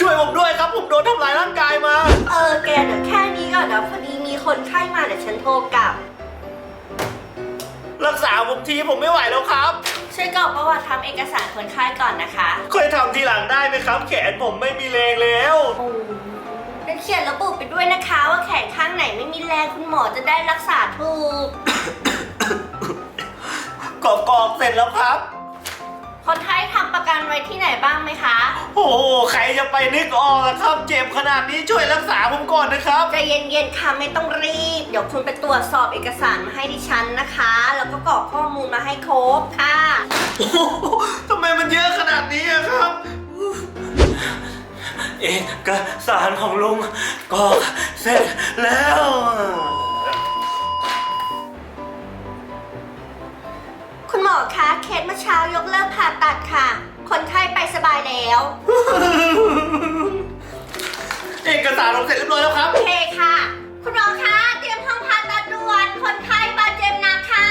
ช่วยผมด้วยครับ ผมโดนทำร้ายร่างกายมา เออแกเดี๋ยวแค่นี้ก่อนเดี๋ยวพอดีมีคนไข้มาเดี๋ยวฉันโทรกลับรักษาผมทีผมไม่ไหวแล้วครับ ช่วยกรอกประวัติทำเอกสารคนไข้ก่อนนะคะค่อยทำทีหลังได้ไหมครับ แขนผมไม่มีแรงแล้วโอ้แล้วเขียนระบุไปด้วยนะคะ ว่าแขนข้างไหนไม่มีแรงคุณหมอจะได้รักษาถูก กรอกกรอกเสร็จแล้วครับ คนไข้ทำประกันไว้ ที่ไหนบ้างไหมคะ โอ้โหใครจะไปนึกออกล่ะครับ เจ็บขนาดนี้ช่วยรักษาผมก่อนนะครับ ใจเย็นๆค่ะไม่ต้องรีบ เดี๋ยวคุณไปตรวจสอบเอกสารมาให้ดิฉันนะคะ แล้วก็กรอกข้อมูลมาให้ครบค่ะ โอ้โหทำไมมันเยอะขนาดนี้อะครับ เอกสารของลุงก็เสร็จแล้ว คุณหมอคะเคสเมื่อเช้ายกเลิกผ่าตัดค่ะ แล้ว เอกสารผมเสร็จเรียบร้อยแล้วครับ โอเคค่ะ คุณหมอคะเตรียมห้องผ่าตัดด่วน คนไข้บาดเจ็บหนักค่ะ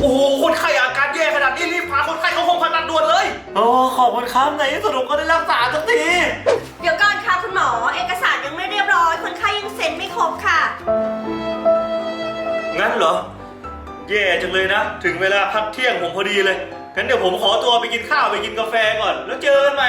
โอ้โหคนไข้อาการแย่ขนาดนี้รีบพาคนไข้เข้าห้องผ่าตัดด่วนเลยโอ้ขอบคุณครับในที่สุดผมก็ได้รักษาสักที เดี๋ยวก่อนค่ะคุณหมอ เอกสารยังไม่เรียบร้อย คนไข้ยังเซ็นไม่ครบค่ะ งั้นเหรอ แย่จังเลยนะ ถึงเวลาพักเที่ยงผมพอดีเลย งั้นเดี๋ยวผมขอตัวไปกินข้าวไปกินกาแฟก่อน แล้วเจอกันใหม่